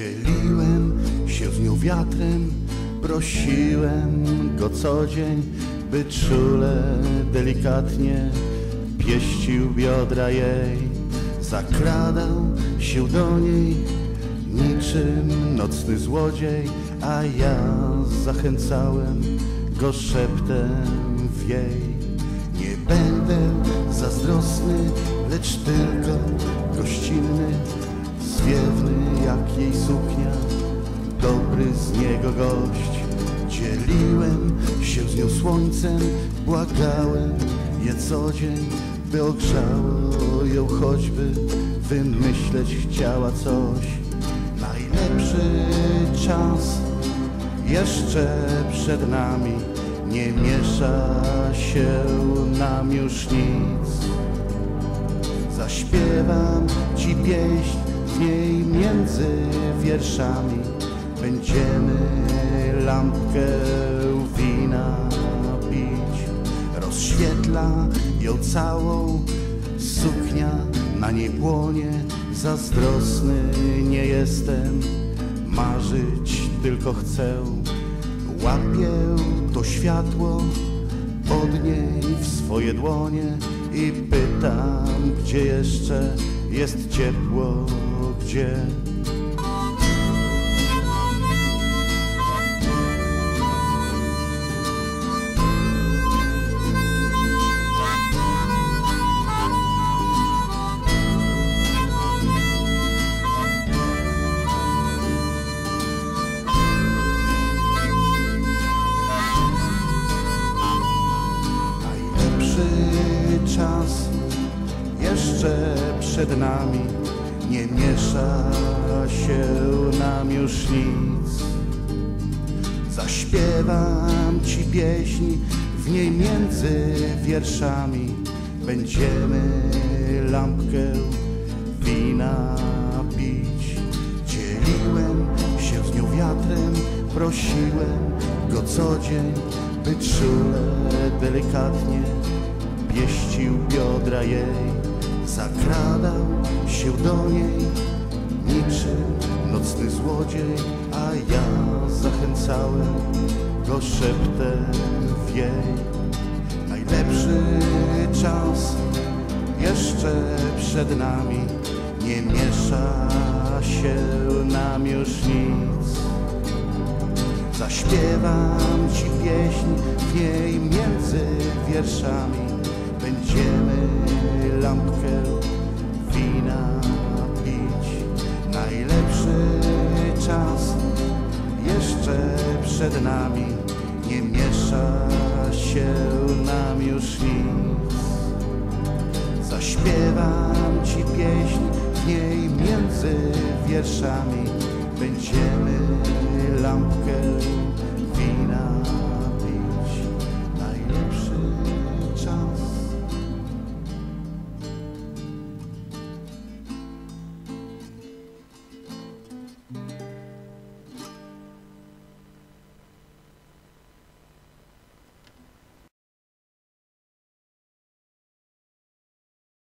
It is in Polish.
Dzieliłem się z nią wiatrem, prosiłem go co dzień, by czule, delikatnie pieścił biodra jej. Zakradał się do niej niczym nocny złodziej, a ja zachęcałem go szeptem w jej. Nie będę zazdrosny, lecz tylko dobry z niego gość. Dzieliłem się z nią słońcem, błagałem je co dzień, by ogrzało ją choćby, wymyśleć chciała coś. Najlepszy czas jeszcze przed nami, nie miesza się nam już nic. Zaśpiewam ci pieśń w niej między wierszami, będziemy lampkę wina pić. Rozświetla ją całą suknia, na niej płonie, zazdrosny nie jestem, marzyć tylko chcę. Łapię to światło od niej w swoje dłonie i pytam, gdzie jeszcze jest ciepło, gdzie. Czas jeszcze przed nami, nie miesza się nam już nic. Zaśpiewam ci pieśń w niej między wierszami, będziemy lampkę wina pić. Dzieliłem się z nią wiatrem, prosiłem go co dzień, by czule, delikatnie pieścił biodra jej. Zakradał się do niej niczym nocny złodziej, a ja zachęcałem go szeptem w jej. Najlepszy czas jeszcze przed nami, nie miesza się nam już nic. Zaśpiewam ci pieśń w niej między wierszami, będziemy lampkę wina pić. Najlepszy czas jeszcze przed nami, nie miesza się nam już nic. Zaśpiewam ci pieśń w niej między wierszami, będziemy lampkę